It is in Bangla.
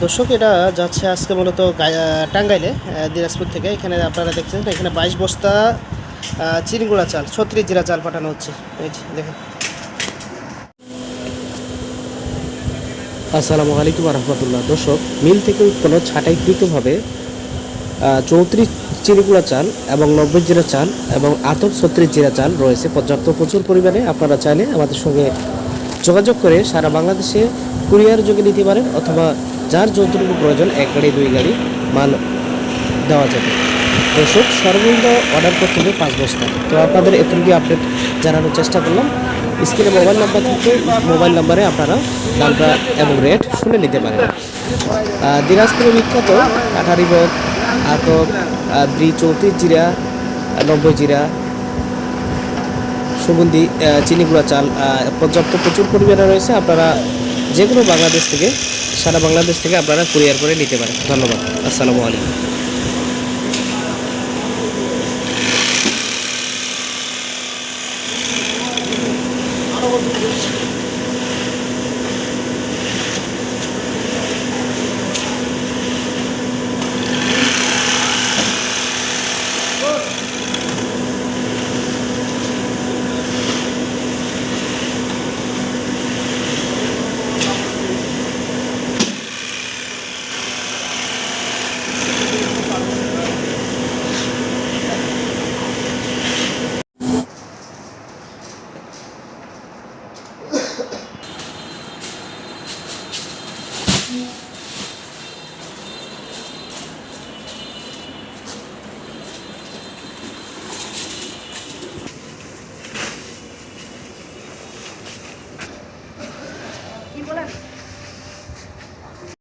দর্শক, এটা যাচ্ছে আজকে মূলত গাই- টাঙ্গাইলে দিনাজপুর থেকে। এখানে আপনারা দেখছেন এখানে বাইশ বস্তা চিনিগুড়া চাল, ছত্রিশ জিরা চাল পাঠানো হচ্ছে। দেখেন। আসসালামু আলাইকুম রহমতুল্লাহ দর্শক, মিল থেকে উৎপন্ন ছাঁটাইকৃতভাবে চৌত্রিশ চিনিগুড়া চাল এবং নব্বই জিরা চাল এবং আতপ ছত্রিশ জিরা চাল রয়েছে। পর্যাপ্ত প্রচুর পরিমাণে আপনারা চাইলে আমাদের সঙ্গে যোগাযোগ করে সারা বাংলাদেশে কুরিয়ার যোগে নিতে পারেন অথবা যার যতটুকু প্রয়োজন এক গাড়ি দুই গাড়ি মাল দেওয়া যাবে। দর্শক সর্বনিম্ন অর্ডার করতে হবে পাঁচ বস্তা। তো আপনাদের এতটুকু আপডেট জানানোর চেষ্টা করলাম। স্ক্রিনে মোবাইল নাম্বার থেকে মোবাইল নাম্বারে আপনারা দামটা এবং রেট শুনে নিতে পারেন। আহ, দিনাজপুরের বিখ্যাত কাঠারিবক আতপ আহ, ব্রি চৌত্রিশ জিরা নব্বই জিরা সুগন্ধি চিনি গুঁড়া চাল পর্যাপ্ত প্রচুর পরিমাণে রয়েছে। আপনারা যে কোনো বাংলাদেশ থেকে, সারা বাংলাদেশ থেকে আপনারা কুরিয়ার করে নিতে পারেন। ধন্যবাদ। আসসালামু আলাইকুম। কি Voilà.